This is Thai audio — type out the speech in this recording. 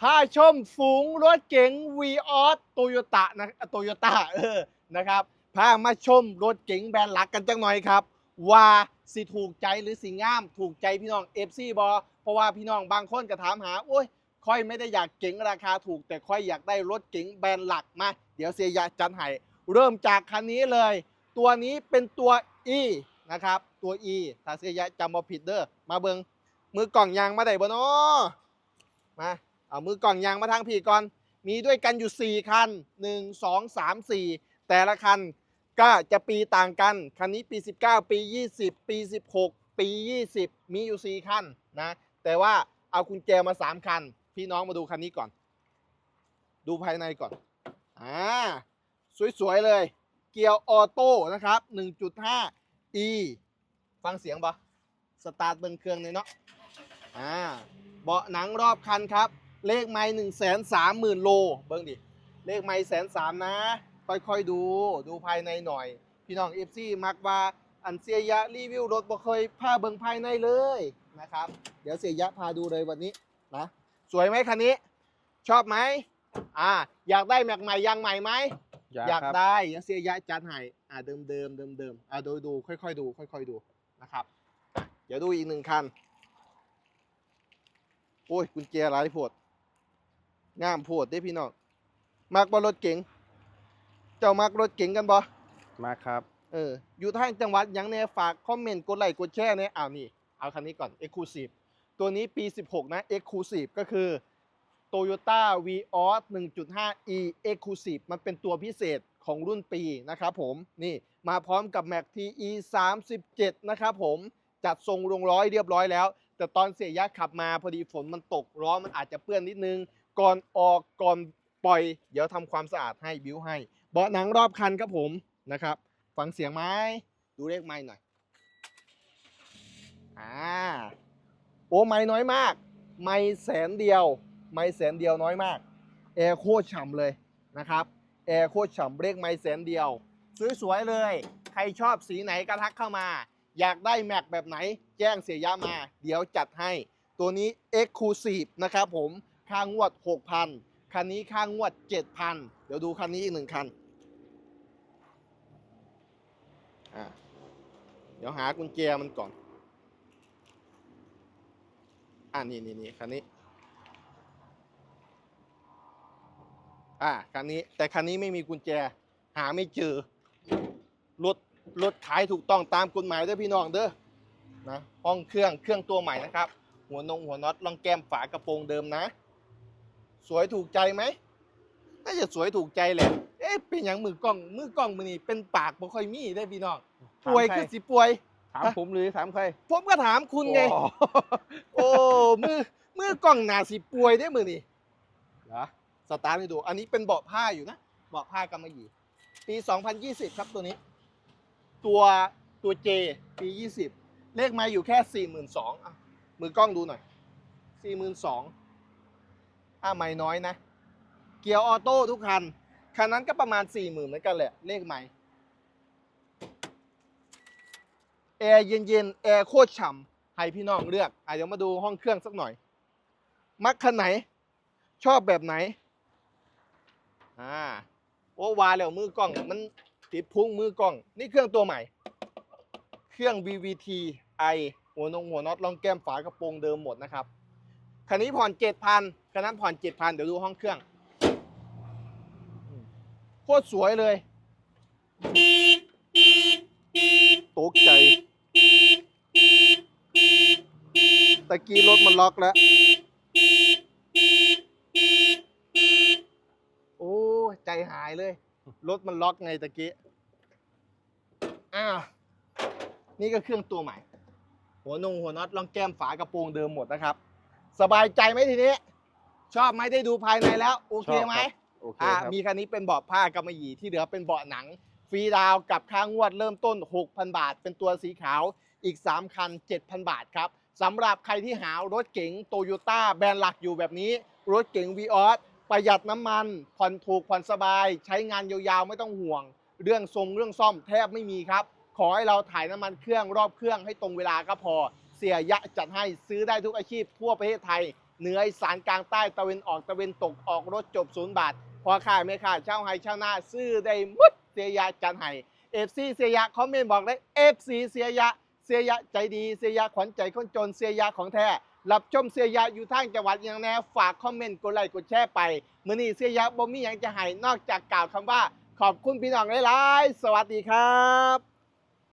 พาชมฝูงรถเก๋งวีออสโตโยต้านะโตโยต้าเออนะครับพามาชมรถเก๋งแบรนด์หลักกันจังหน่อยครับ ว่าสิถูกใจหรือสิงาม ถูกใจพี่น้องเอฟซีบอเพราะว่าพี่น้องบางคนก็ถามหาโอ้ยค่อยไม่ได้อยากเก๋งราคาถูก แต่ค่อยอยากได้รถเก๋งแบรนด์หลักมา เดี๋ยวเสียยาจันไห้เริ่มจากคันนี้เลย ตัวนี้เป็นตัว E นะครับตัว E ถ้าเสียยาจำบ่ผิดเด้อมาเบิงมือกล่องยางมาได้บ่เนาะมา เอามือกล่องยางมาทางพี่ก่อน มีด้วยกันอยู่ 4 คัน 1 2 3 4 แต่ละคันก็จะปีต่างกัน คันนี้ปี 19 ปี 20 ปี 16 ปี 20 มีอยู่ 4 คันนะ แต่ว่าเอากุญแจมา 3 คัน พี่น้องมาดูคันนี้ก่อน ดูภายในก่อน อ่า สวย ๆ เลย เกียร์ออโต้นะครับ 1.5 e ฟังเสียงปะสตาร์ทเบิ้งเครื่องเลยเนาะ อ่า เบาะหนังรอบคันครับ เลขไม้หนึ่งแสนสามหมื่นโล เบิ้งดิ เลขไม้แสนสามนะ ค่อยๆดู ดูภายในหน่อย พี่น้องเอฟซีมักว่าอันเสียยะรีวิวรถบ่เคยพาเบิ้งภายในเลยนะครับ เดี๋ยวเสียยะพาดูเลยวันนี้นะ สวยไหมคันนี้ ชอบไหมอ่า อยากได้แม็กใหม่ยางใหม่ไหม อยากครับได้เดี๋ยวเสียยะจัดให้อ่าเดิมเดิมเดิมเดิมๆอ่าดูดูค่อยๆดู ค่อยๆดูนะครับ เดี๋ยวดูอีกหนึ่งคัน โอ้ยกุญแจหลายโพด งามโพดเด้พี่น้องมักบ่รถเก๋งเจ้ามักรถเก๋งกันบ่มาครับ เอออยู่ทางจังหวัดหยังเนี่ยฝากคอมเมนต์กดไลค์กดแชร์เนี่ยอ้าวนี่ เอาคันนี้ก่อน Exclusive ตัวนี้ปี 16 นะ Exclusive ก็คือ Toyota Vios 1.5e Exclusive มันเป็นตัวพิเศษของรุ่นปีนะครับผม นี่มาพร้อมกับ Mac TE 37 นะครับผม จัดทรงลงร้อยเรียบร้อยแล้ว แต่ตอนเสียยะขับมาพอดีฝนมันตกล้อมันอาจจะเปื้อนนิดนึง ก่อนออกก่อนปล่อย เดี๋ยวทำความสะอาดให้บิ้วให้เบาะหนังรอบคันครับผมนะครับฟังเสียงไหมดูเลขไม้หน่อยอ่าโอ้ไม้น้อยมาก ไม้แสนเดียว ไม้แสนเดียวน้อยมากแอร์โคตรฉ่ำเลยนะครับแอร์โคตรฉ่ำเบรกไม้แสนเดียวสวยๆเลย ใครชอบสีไหนก็ทักเข้ามา อยากได้แม็กแบบไหน แจ้งเสียยามา เดี๋ยวจัดให้ ตัวนี้ Exclusive นะครับผม ค่างวด 6,000 คันนี้ค่างวด 7,000 เดี๋ยวดูคันนี้อีกหนึ่งคัน เดี๋ยวหากุญแจมันก่อน อ่านี่นี่นี่คันนี้ อ่าคันนี้ แต่คันนี้ไม่มีกุญแจ หาไม่เจอ รถ รถขายถูกต้องตามกฎหมายเด้อพี่น้องเด้อ นะ ห้องเครื่อง เครื่องตัวใหม่นะครับหัวนงหัวน็อตลองแก้มฝากระโปรงเดิมนะ สวยถูกใจไหมน่าจะสวยถูกใจแหละ เอ๊ะเป็นอย่างมือกล้องมือกล้องมือนี่เป็นปากบ่ค่อยมีได้อพี่น้องป่วยถามใครคือสิป่วย ถามผมหรือถามใครผมก็ถามคุณไง โอ้โอ้มือมือกล้องหนาสิป่วยได้อมือนี่เหรอสตาร์ทให้ดู อันนี้เป็นเบาะผ้าอยู่นะเบาะผ้ากำมะหยี่ ปี 2020 ครับตัวนี้ ตัวตัว J ปี 20 เลขไมาอยู่แค่ 42,000อะมือกล้องดูหน่อย 42,000 อะไม่น้อยนะ เกียร์ออโต้ทุกคัน คันนั้นก็ประมาณ 40,000เหมือนกันแหละ เลขไม่แอร์เย็นๆ แอร์โคตรฉ่ำให้พี่น้องเลือกอะเดี๋ยวมาดูห้องเครื่องสักหน่อย มักคันไหน ชอบแบบไหน อ่า โอ้วาแล้วมือกล้อง มันติดพุงมือกล้อง นี่เครื่องตัวใหม่ เครื่อง VVT i หัวนงหัวน็อตรองแก้มฝากระโปรงเดิมหมดนะครับ คันนี้ผ่อนเจ็ดพันคันนั้นผ่อนเจ็ดพันเดี๋ยวดูห้องเครื่องโคตรสวยเลยตกใจตะกี้รถมันล็อกแล้ว โอ้ใจหายเลย รถมันล็อกไงตะกี้ อ้าว นี่ก็เครื่องตัวใหม่ หัวนงหัวน็อตลองแก้มฝากระโปรงเดิมหมดนะครับ สบายใจไหมทีนี้ ชอบไหมได้ดูภายในแล้ว โอเคไหมชอบครับโอเคอ่าครับมีคันนี้เป็นเบาะผ้ากำมะหยี่ที่เหลือเป็นเบาะหนัง ฟรีดาวน์กับค่างวดเริ่มต้น 6,000 บาท เป็นตัวสีขาวอีก 3 คัน 7,000 บาทครับสำหรับใครที่หารถเก๋งโตโยต้าแบรนด์หลักอยู่แบบนี้ รถเก๋งวีออสประหยัดน้ำมันผ่อนถูกผ่อนสบาย ใช้งานยาวๆไม่ต้องห่วง เรื่องทรงเรื่องซ่อมแทบไม่มีครับ ขอให้เราถ่ายน้ำมันเครื่องรอบเครื่องให้ตรงเวลาก็พอ เสียยะจัดให้ซื้อได้ทุกอาชีพทั่วประเทศไทย เหนืออีสานกลางใต้ตะเวนออกตะเวนตกออกรถจบศูนย์บาทพอขายไม่ขายเช่าให้เช่าหน้าซื้อได้หมดเสียยาจันให้เอฟซีเสียยาคอมเมนต์บอกได้เอฟซีเสียยาเสียยาใจดีเสียยาขวัญใจคนจนเสียยาของแท้รับชมเสียยาอยู่ทางจังหวัดย่างแน่ฝากคอมเมนต์กดไลค์กดแชร์ไปมื้อนี้เสียยาบ่มีหยังจะให้นอกจากกล่าวคำว่า ขอบคุณพี่น้องหลายๆสวัสดีครับ